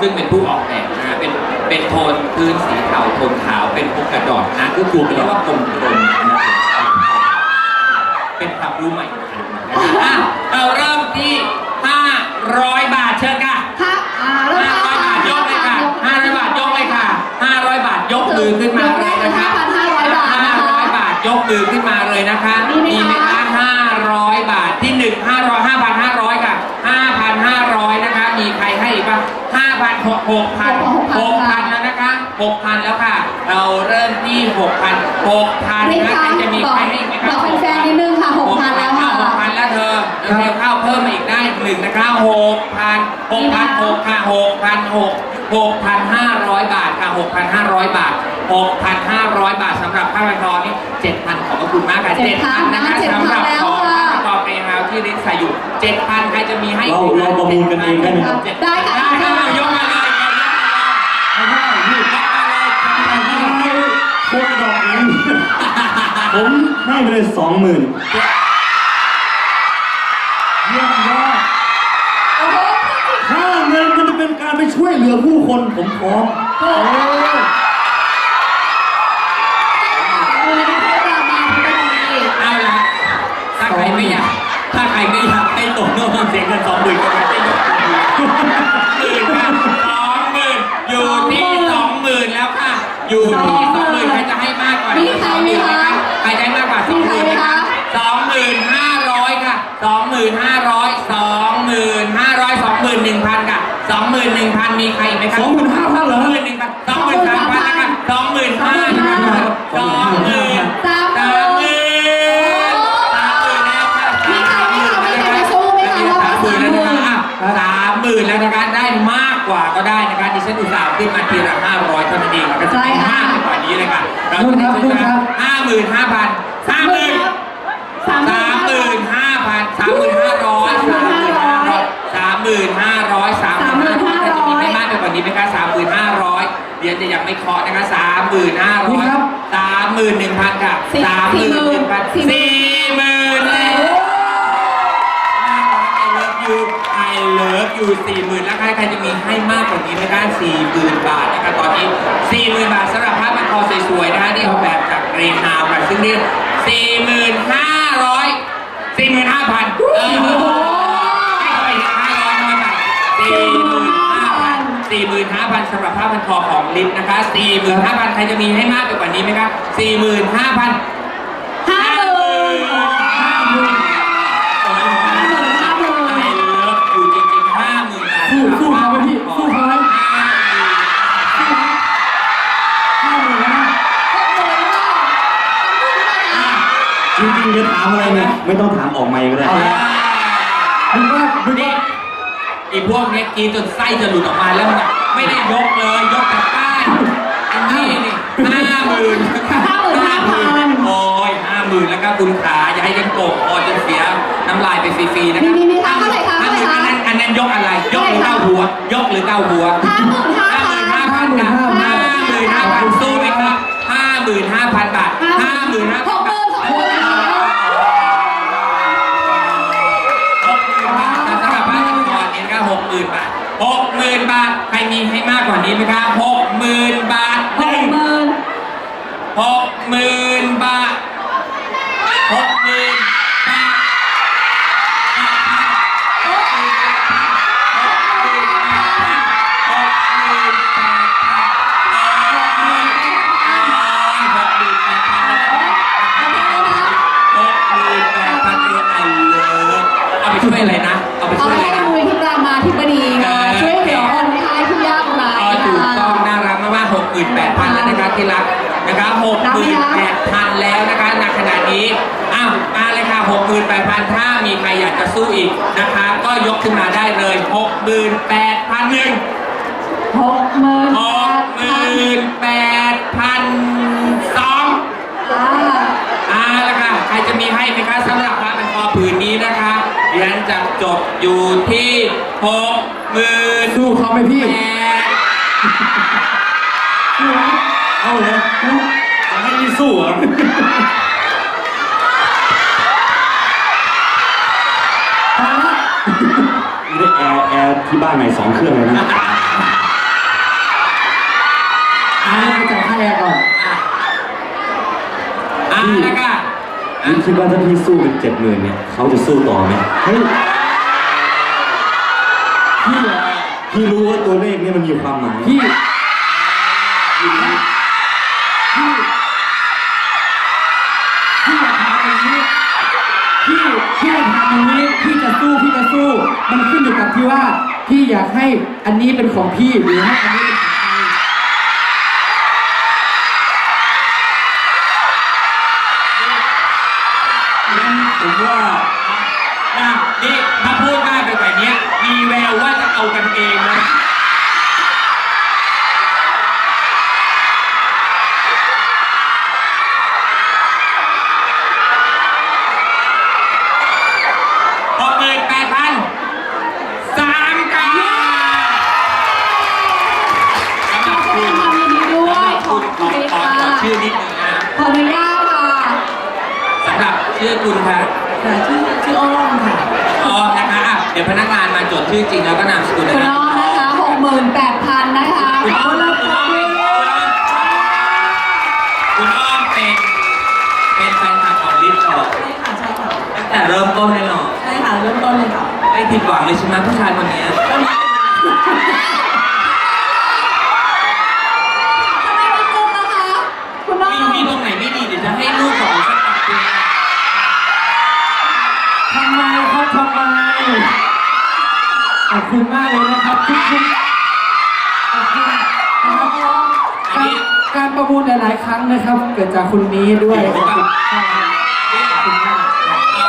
ซึ่งเป็นผู้ออกแบบนะฮะเป็นเป็นโทนพื้นสีขาวโทนขาวเป็นพวกกระดอดนะก็คือเรียกว่ากลมกลมๆนะครับเป็นความรู้ใหม่นะครับอะเราเริ่มที่ 500 บาทเชิญค่ะ ค่ะอ่าเริ่ม500บาทยกเลยค่ะ500บาทยกเลยค่ะ500บาทยกมือขึ้นมาเลยนะคะ5,500บาทนะคะ500บาทยกมือขึ้นมาเลยนะคะมีไหมคะ คะ500 บาทที่ 1 500 5,500ค่ะ5,500 นะคะ มีใครให้อีกบ้าง 5,000 6,000 6,000แล้วนะคะ6,000แล้วค่ะ เราเริ่มที่6,000 6,000นี่นะค่ะใครจะมีบอกใครให้อีกไหมคะบอกแฟนๆนิดนึงค่ะ6,000แล้วค่ะ6,000แล้วเธอเร็วเข้าเพิ่มมาอีกได้หนึ่งนะคะ6,000 6,000 6ค่ะ6,000 6 6,500 บาทค่ะ 6,500 บาท 6,500 บาทสำหรับผ้าพันคอนี่7,000 ขอบพระคุณมากค่ะ7,000นะคะ7,000สำหรับแล้วของค่ะผ้าพันคอเปรย์ฮาวที่ลิ้นใส่อยู่7,000 ใครจะมีให้เราเราประมูลกันเองได้ไหมครับได้ค่ะ ไม่ใช่พี่ยกมาเลยโคตรดอกนี้ผมให้ไปเลยสองหมื่นเยี่ยมยอดถ้าเงินมันจะเป็นการไปช่วยเหลือผู้คนผมพร้อม อยู่ที่สองหมื่นใครจะให้มากกว่านี้สองหมื่นนะคะใครได้มากกว่าสองหมื่นนะคะสองหมื่นห้าร้อยค่ะสองหมื่นห้าร้อยสองหมื่นห้าร้อยสองหมื่นหนึ่งพันค่ะสองหมื่นหนึ่งพันมีใครอีกไหมครับสองหมื่นห้าพันเหรอสองหมื่นหนึ่งพันสองหมื่นสามพันนะคะสองหมื่นห้านะคะสองหมื่นสามหสามื่มนหมื่นสามหมื่นแล้วค่ะมีใครไหมคะมีใครจะสู้ไหมคะว่าสามหมื่นแล้วนะคะสามหมื่นอะสามหมื่นแล้วนะคะได้มากกว่าก็ได้นะคะดิฉันอุตส่าห์ขึ้นมาทีละห้าร้อยเท่า เลยค่ะเราจะได้ซื้อนะห้าหมื่นห้าพันสามหมื่นสามหสามหมื่มื่นนห้าพันสามหมื่นห้าร้อยสามหมื่นห้าร้อยสามหมื่นห้าร้อยสามหมื่นห้าร้อยจะมีไม่มากไปกว่านี้ไหมคะสามหมื่นห้าร้อยเดี๋ยวจะยังไม่เคาะนะคะสามหมื่นห้าร้อยสามหมื่นหนึ่งพันค่ะสามหมื่นหนึ่งพันสี่หมื่นแล้ว อยู่หมื่นแล้วใครใครจะมีให้มากกว่านี้ไหมคะหมื่นบาทนะคะตอนนี้สี่หมื่นบาทสำหรับผ้าพันคอสวยๆนะคะที่ออกแบบจากเรนาค่ะซึ่งเรียก4,500 45,000เออให้เขาไป500เท่าไหร่45,000 45,000สำหรับผ้าพันคอของลิฟนะคะสี่หมื่นห้าพันใครจะมีให้มากกว่านี้ไหมคห้าพัน จริงๆจะถามอะไรเนี่ยไม่ต้องถามออกไมค์ก็ได้มึงว่ามึงว่ไอ้พวกเนี้ยกินจนไส้จะหลุดออกมาแล้วไม่ได้ยกเลยยกกลับบ้านอันนี้นี่ห้าหมื่น55,000 โอ้ยห้าหมื่นแล้วก็คุณขาอย่าให้กันโกกคอจนเสียน้ำลายไปฟรีๆนะครับนี่าไหร่คะอันนั้นเท่าไหร่คะ อันนั้นยกอะไร ยกหรือเก้าหัว ยกหรือเก้าหัว ห้าหมื่นห้าพันห้าหมื่นห้าพันสู้ไหมครับห้าหมื่นห้าพันบาท55,000 55,000 วยอะไรนะ เอาไปเอาช่วยให้อะไรนะ มูลที่รามาธิบดีมาช่วยเหลือคนไทยที่ยากไร้อ๋อถูกต้องน่ารักมากๆหกหมื่นแปดพันแล้วนะคะที่รักนะครับหกหมื่นแปดพันแล้วนะคะณขณะนี้ อ้าวมาเลยค่ะหกหมื่นแปดพันถ้ามีใครอยากจะสู้อีกนะคะ ก็ยกขึ้นมาได้เลยหกหมื่นแปดพันหนึ่งหกหมื่นหกหมื่นแปดพันสอง อ่าเอาละค่ะ ใครจะมีให้ไหมคะสำหรับพระเป็นคอผืนนี้นะคะ เรียนจะจบอยู่ที่หกหมื่นสู้เขาไหมพี่แปดสู้ไหมเอาเหรอจะให้พี่สู้เหรอนี่ได้แอร์แอร์ที่บ้านใหม่สองเครื่องเลยนะ อันนี้ไปจ่ายค่าแอร์ก่อน อะอะแล้วก็ พี่ คิดว่าถ้าพี่สู้เป็นเจ็ดหมื่นเนี่ยเขาจะสู้ต่อไหมเฮ้ยพี่อะพี่รู้ว่าตัวเลขเนี่ยมันมีความหมายพี่พี่พี่อย่าทำอย่างนี้พี่พี่อย่าทำอย่างนี้พี่จะสู้พี่จะสู้ มันขึ้นอยู่กับที่ว่า พี่อยากให้อันนี้เป็นของพี่หรือให้อันนี้เป็นของใครงั้น ชื่อนิดนึงนะขออนุญาตค่ะสำหรับชื่อคุณครับค่ะชื่อชื่ออ้อมค่ะอ๋อนะคะอะเดี๋ยวพนักงานมาจดชื่อจริงแล้วก็นามสกุลคุณน้องนะคะหกหมื่นแปด คุณมากเลยนะครับทุกคนขอบคุณนะครับการการประมูลหลายๆครั้งนะครับ เกิดจากคุณนี้ด้วยขอบคุณขอบคุณมากเอา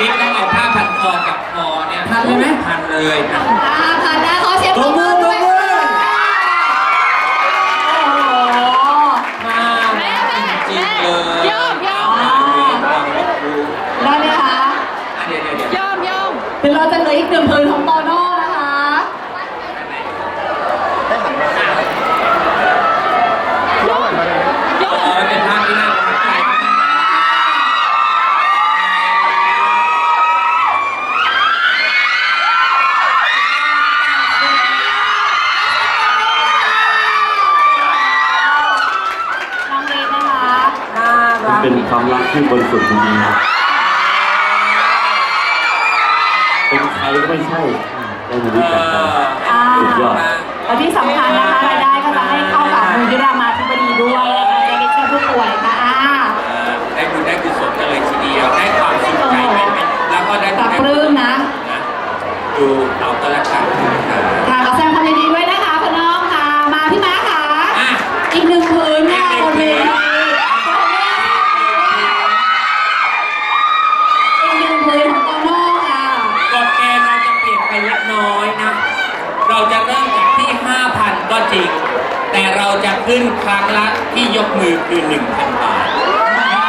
ลิฟต์ต้องเอาผ้าพันคอกับคอเนี่ยพันเลยไหมพันเลยนอ่าพันนะขอเสียงปรบมือด้วยตบมือ เป็นความรักที่บริสุทธิ์จริงๆเป็นใครก็ไม่ใช่ได้มารู้จักกันอ่าสุดยอด แล้วที่สำคัญนะคะรายได้ก็จะให้เข้ากับมูลนิธิรามาธิบดีด้วยนะคะจะได้ช่วยผู้ป่วยค่ะอ่า ได้บุญได้กุศลกันเลยทีเดียว ได้ความสุขใจเป็นแล้วก็ได้ ปรับปลื้มนะ นะดูเอาก็แล้วกันนะครับ ค่ะขอแสดงความยินดีด้วยนะคะคุณน้องค่ะ มาพี่ม้าค่ะ อะ อีกหนึ่งผืนค่ะบนเวทีอีกหนึ่งผืนของโตโน่ค่ะ กฎเกณฑ์เราจะเปลี่ยนไปเล็กน้อยนะ เราจะเริ่มจากที่ 5,000 ก็จริง แต่เราจะขึ้นครั้งละที่ยก มือคือ1,000บาท